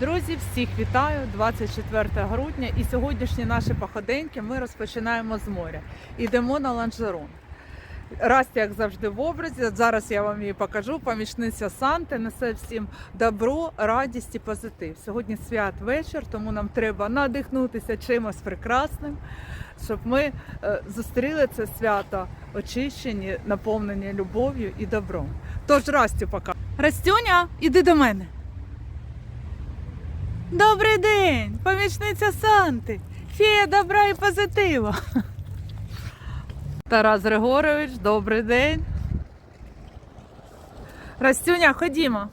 Друзі, всіх вітаю! 24 грудня і сьогоднішні наші походеньки ми розпочинаємо з моря. Ідемо на ланжерон. Расті, як завжди, в образі. Зараз я вам її покажу. Помічниця Санти несе всім добро, радість і позитив. Сьогодні свят вечір, тому нам треба надихнутися чимось прекрасним, щоб ми е, зустріли це свято очищені, наповнені любов'ю і добром. Тож Растю пока. Растюня, іди до мене. Добрий день, помічниця Санти, фея добра і позитива. Тарас Григорович, добрий день. Растюня, ходімо.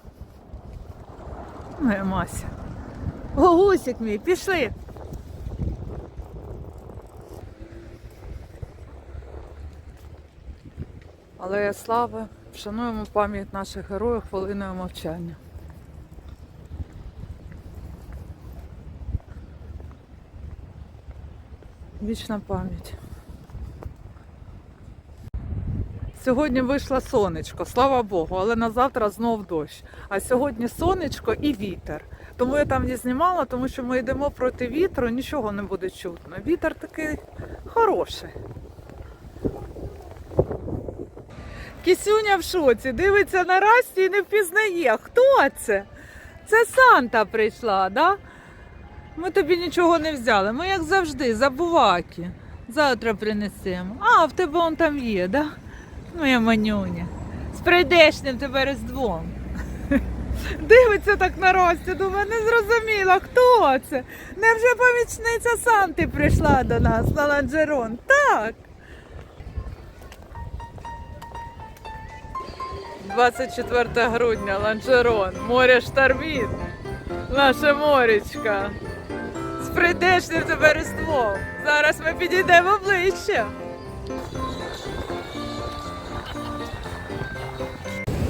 Моя Мася. Гусик мій, пішли. Алея слави, вшануємо пам'ять наших героїв хвилиною мовчання. Вічна пам'ять. Сьогодні вийшло сонечко, слава Богу, але на завтра знов дощ. А сьогодні сонечко і вітер. Тому я там не знімала, тому що ми йдемо проти вітру, нічого не буде чутно. Вітер такий хороший. Кісюня в шоці, дивиться на Расті і не впізнає. Хто це? Це Санта прийшла, да? Ми тобі нічого не взяли. Ми, як завжди, забуваки. Завтра принесемо. А, в тебе он там є, да? Моя манюня. З прийдешнім тебе різдвом. Дивиться так на Ростю, думаю, не зрозуміла, хто це? Невже помічниця Санти прийшла до нас на ланжерон? Так. 24 грудня, ланжерон, море шторміт, наше моречка. Прийдешнім різдвом. Зараз ми підійдемо ближче.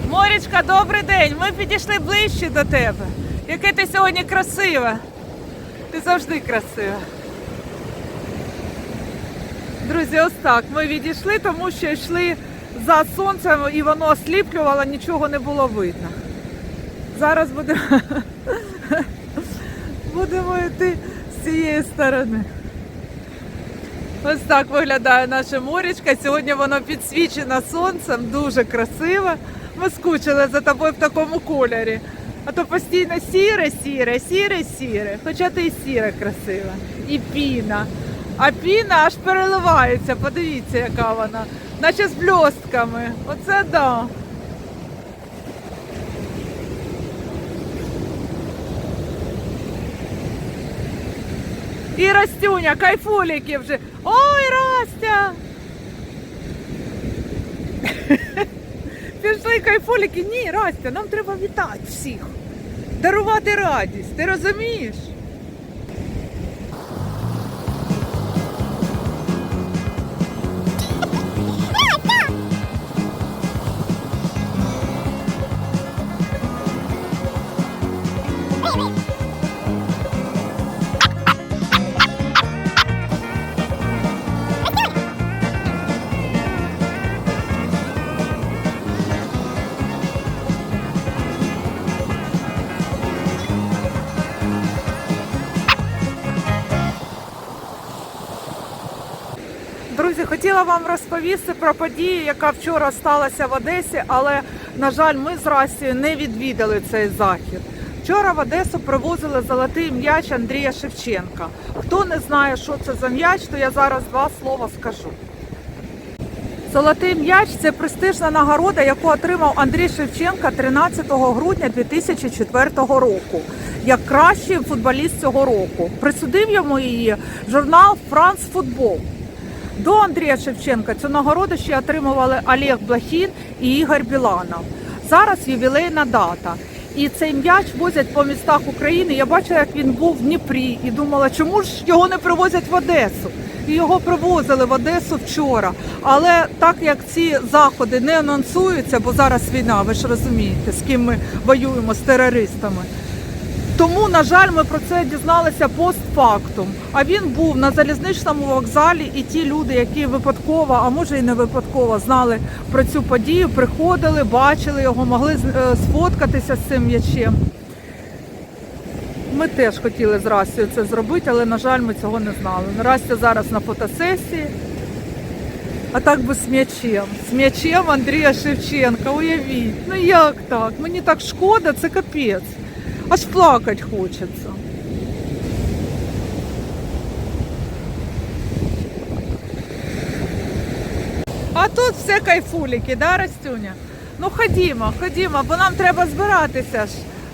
Морічка, добрий день. Ми підійшли ближче до тебе. Яке ти сьогодні красива. Ти завжди красива. Друзі, ось так. Ми відійшли, тому що йшли за сонцем і воно осліплювало, нічого не було видно. Зараз будемо, будемо йти з цієї сторони. Ось так виглядає наше морічка. Сьогодні воно підсвічено сонцем, дуже красиве. Ми скучили за тобою в такому кольорі. А то постійно сіре, сіре, сіре, сіре. Хоча ти і сіре красива. І піна. А піна аж переливається. Подивіться, яка вона. Наче з бльостками. Оце да. І Растюня, кайфуліки вже. Ой, Растя! Пішли кайфуліки. Ні, Растя, нам треба вітати всіх. Дарувати радість, ти розумієш? Хотіла вам розповісти про подію, яка вчора сталася в Одесі, але, на жаль, ми з Растією не відвідали цей захід. Вчора в Одесу привозили золотий м'яч Андрія Шевченка. Хто не знає, що це за м'яч, то я зараз два слова скажу. Золотий м'яч це престижна нагорода, яку отримав Андрій Шевченка 13 грудня 2004 року як кращий футболіст цього року. Присудив йому її журнал Франц Футбол. До Андрія Шевченка цю нагороду ще отримували Олег Блахін і Ігор Біланов. Зараз ювілейна дата. І цей м'яч возять по містах України. Я бачила, як він був в Дніпрі, і думала, чому ж його не привозять в Одесу. І його привозили в Одесу вчора. Але так як ці заходи не анонсуються, бо зараз війна, ви ж розумієте, з ким ми воюємо з терористами. Тому, на жаль, ми про це дізналися постфактум. А він був на залізничному вокзалі, і ті люди, які випадково, а може і не випадково, знали про цю подію, приходили, бачили його, могли е, сфоткатися з цим м'ячем. Ми теж хотіли з Растю це зробити, але, на жаль, ми цього не знали. Растя зараз на фотосесії. А так би з м'ячем. З м'ячем Андрія Шевченка. Уявіть. Ну як так? Мені так шкода, це капець. Аж плакати хочеться. А тут все кайфуліки, да, Растюня? Ну ходімо, ходімо, бо нам треба збиратися ж.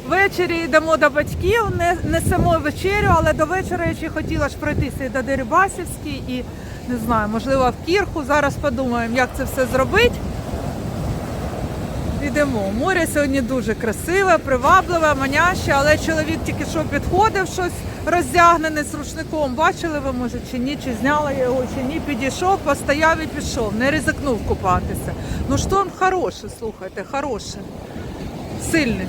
Ввечері йдемо до батьків, не несемо вечерю, але до вечора я ще хотіла ж пройтися і до Дерибасівській, і не знаю, можливо, в Кірху. Зараз подумаємо, як це все зробити. Йдемо. Море сьогодні дуже красиве, привабливе, маняще, але чоловік тільки що підходив щось роздягнене з рушником. Бачили ви, може, чи ні, чи зняла його, чи ні, підійшов, постояв і пішов, не ризикнув купатися. Ну шторм хороший, слухайте, хороший, сильний.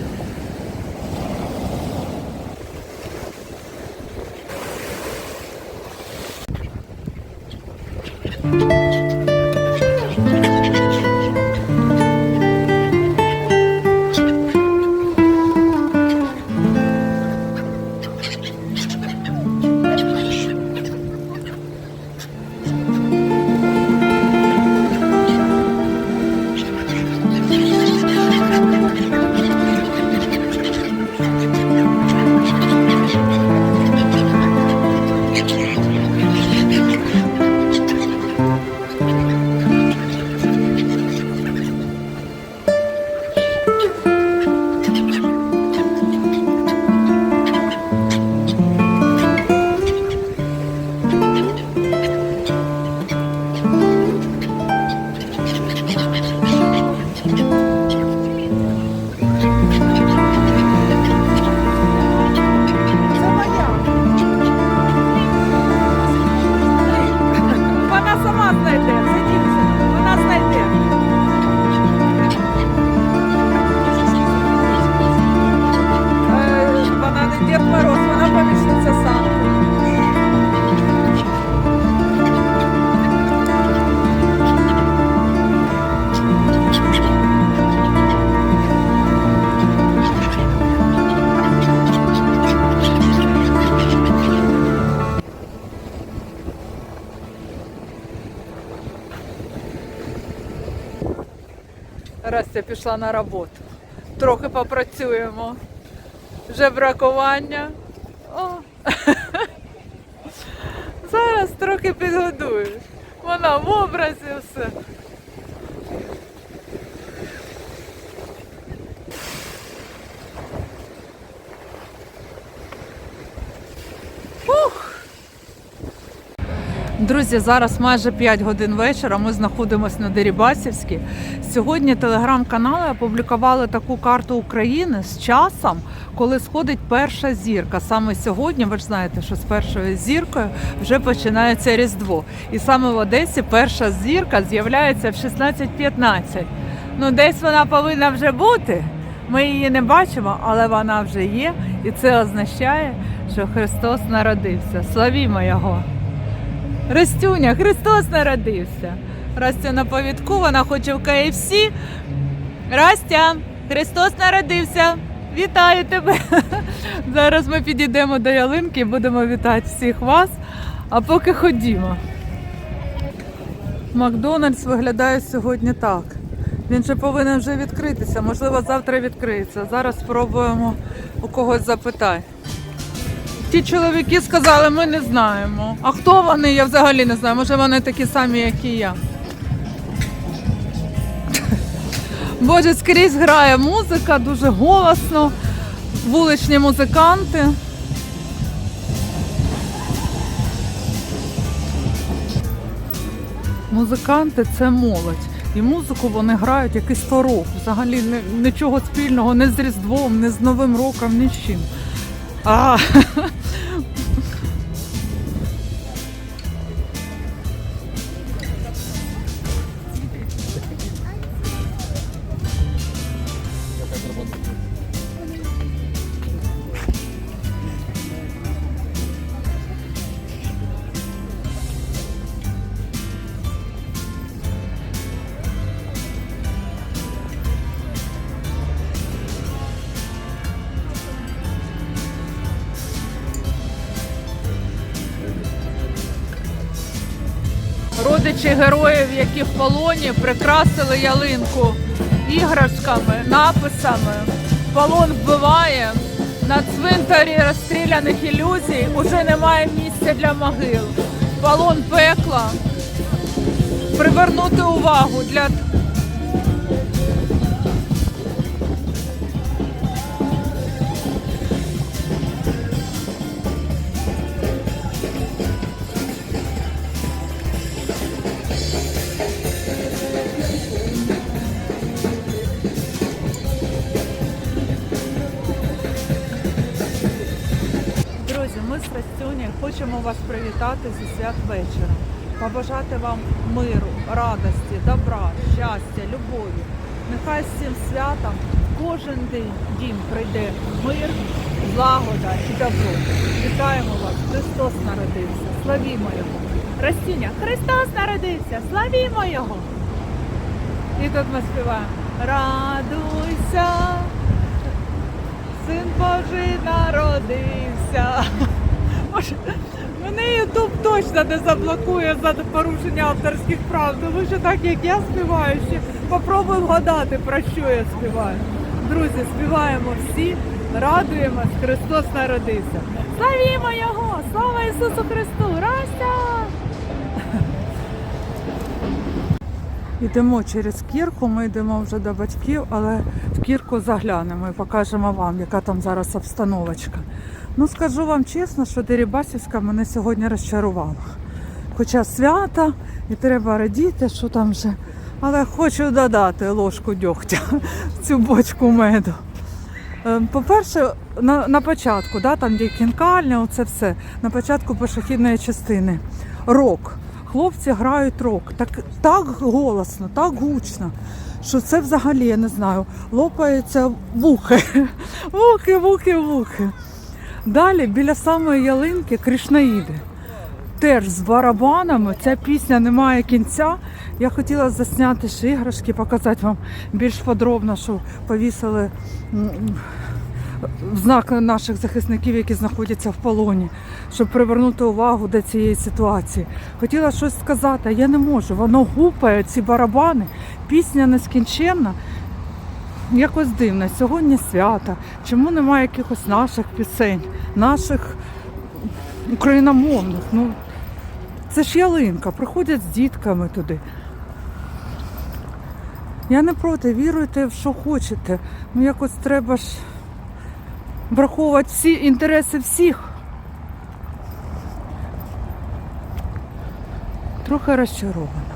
Растя пішла на роботу. Трохи попрацюємо. Вже бракування. О. Зараз трохи підгодую. Вона в образі все. Друзі, зараз майже 5 годин вечора. Ми знаходимося на Дерибасівській. Сьогодні телеграм-канали опублікували таку карту України з часом, коли сходить перша зірка. Саме сьогодні, ви ж знаєте, що з першою зіркою вже починається Різдво. І саме в Одесі перша зірка з'являється в 16.15. Ну, десь вона повинна вже бути. Ми її не бачимо, але вона вже є. І це означає, що Христос народився. Славімо Його! Растюня, Христос народився. Растя на повідку, вона хоче в КФС. Растя, Христос народився. Вітаю тебе! Зараз ми підійдемо до ялинки і будемо вітати всіх вас. А поки ходімо. Макдональдс виглядає сьогодні так. Він же повинен вже відкритися. Можливо, завтра відкриється. Зараз спробуємо у когось запитати. Ті чоловіки сказали, ми не знаємо. А хто вони? Я взагалі не знаю. Може вони такі самі, як і я. Боже, скрізь грає музика, дуже голосно. Вуличні музиканти. Музиканти це молодь. І музику вони грають якийсь 100 років. Взагалі ни- нічого спільного не з Різдвом, не з Новим роком, ні з чим. А, родичі героїв, які в полоні прикрасили ялинку іграшками, написами. Полон вбиває. На цвинтарі розстріляних ілюзій уже немає місця для могил. Полон пекла. Привернути увагу для хочемо вас привітати зі свят вечора. Побажати вам миру, радості, добра, щастя, любові. Нехай з цим святом кожен день дім прийде мир, злагода і добро. Вітаємо вас! Христос народився! Славімо Його! Растюня, Христос народився! Славімо Його! І тут ми співаємо Радуйся! Син Божий народився. Може, мене Ютуб точно не заблокує за порушення авторських прав, тому що так як я співаю, ще попробуй вгадати, про що я співаю. Друзі, співаємо всі, радуємось, Христос народився. Славімо Його! Слава Ісусу Христу! Растя! Йдемо через кірку, ми йдемо вже до батьків, але в кірку заглянемо і покажемо вам, яка там зараз обстановочка. Ну скажу вам чесно, що Дерибасівська мене сьогодні розчарувала. Хоча свята і треба радіти, що там вже. Але хочу додати ложку дьогтя в цю бочку меду. Е, По-перше, на, на початку, да, там де кінкальня, оце все, на початку пішохідної частини. Рок. Хлопці грають рок. Так, так голосно, так гучно, що це взагалі, я не знаю, лопаються вухи. Вухи, вухи, вухи. Далі біля самої ялинки Кришнаїди. Теж з барабанами. Ця пісня не має кінця. Я хотіла засняти ще іграшки, показати вам більш подробно, що повісили в знак наших захисників, які знаходяться в полоні, щоб привернути увагу до цієї ситуації. Хотіла щось сказати, а я не можу. Воно гупає, ці барабани, пісня нескінченна. Якось дивно. Сьогодні свято. Чому немає якихось наших пісень, наших україномовних? Ну, це ж ялинка, приходять з дітками туди. Я не проти, віруйте в що хочете. Ну якось треба ж враховувати всі інтереси всіх. Трохи розчарована.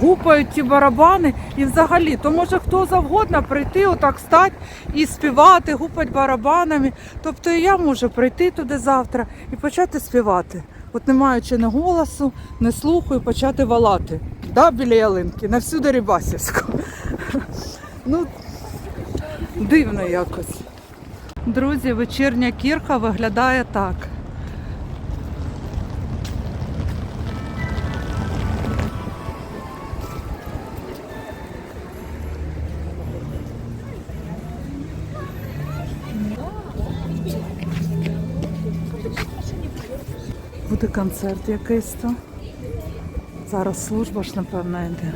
Гупають ті барабани і взагалі, то може хто завгодно прийти, отак стати і співати, гупати барабанами. Тобто я можу прийти туди завтра і почати співати. От не маючи ні голосу, ні слуху, і почати валати. Да, біля ялинки, на всю Дерибасівську. Ну, дивно якось. Друзі, вечірня кірка виглядає так. Концерт якийсь то. Зараз служба ж, напевно, йде.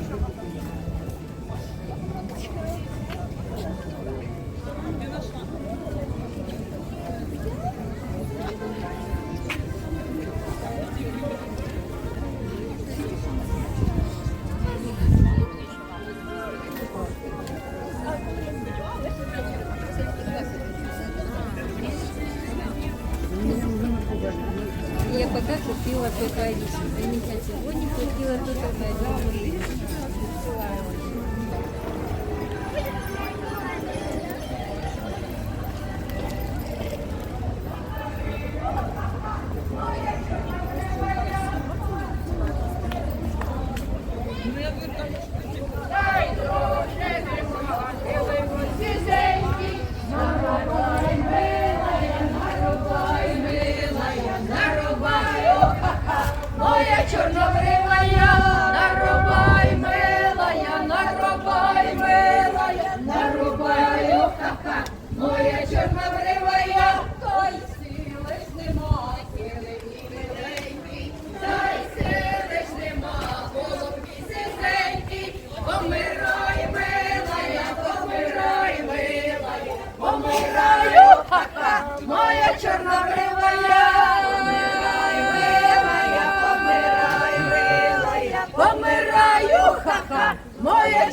Купила только один. Заметьте, сегодня купила только один.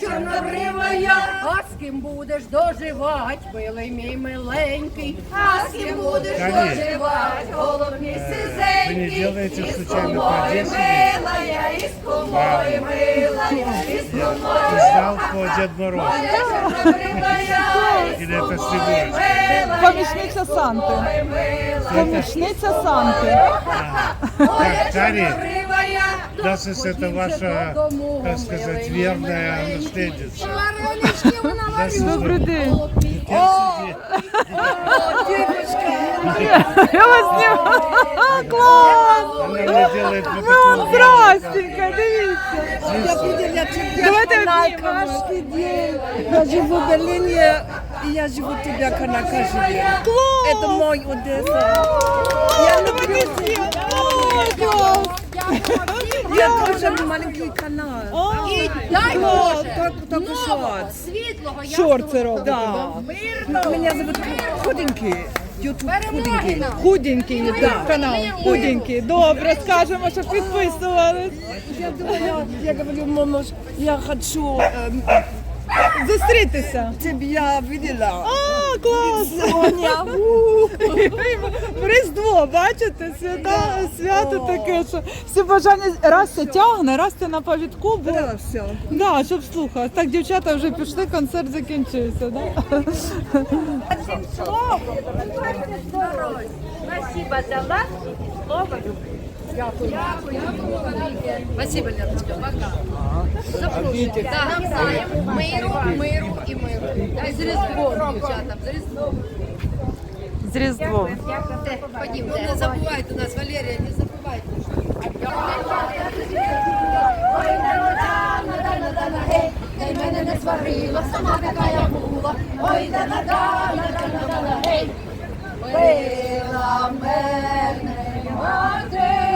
Чорнобривая, а з ким будеш доживать, милий мій миленький, а з ким будеш доживать, головні сизенький. не делаете Із кумою милая, із кумою милая, із кумою Мороз. Или это Снегурочка? Помічниця Санти. Помічниця Санти. Так, Кари, Дасис это ваша, так сказать, верная наследница. Добрий день. О! Я вас знімаю. Клас! Она мне делает вот Ну, здрастенька, дивіться. Я видела тебя Давайте обнимем. каждый день. Я живу в Берлине, и я живу тебя канал каждый день. Клас! Это мой Одесса. Я люблю тебя. Ой, Я тоже маленький канал. Ой, Дай! Боже, Так, так нового, світлого, Шорти робите, Да. да? Меня зовут Худенький. Ютуб Худенький. Худенький канал. Худенький. Добре, скажемо, що підписувались. Я думаю, я говорю, мама, я хочу эм, Зустрітися. тебя видела. Соня. Різдво, бачите, свята, свято таке, що всі бажання раз це тягне, раз ти на повідку, бо Да, все. да, щоб слухати. Так, дівчата вже пішли, концерт закінчився, да? Спасибо за вас. Слово Спасибо, Леночка, пока. Запрошуйте. Навзаєм. Миру, миру і миру. Та з Різдвом, дівчата, з Різдвом. З Різдвом. Ходімо, не забувайте нас, Валерія, не забувайте. Ой, мене не сварила, сама така я була. Ой, да да да да да да да гей. Била мене мати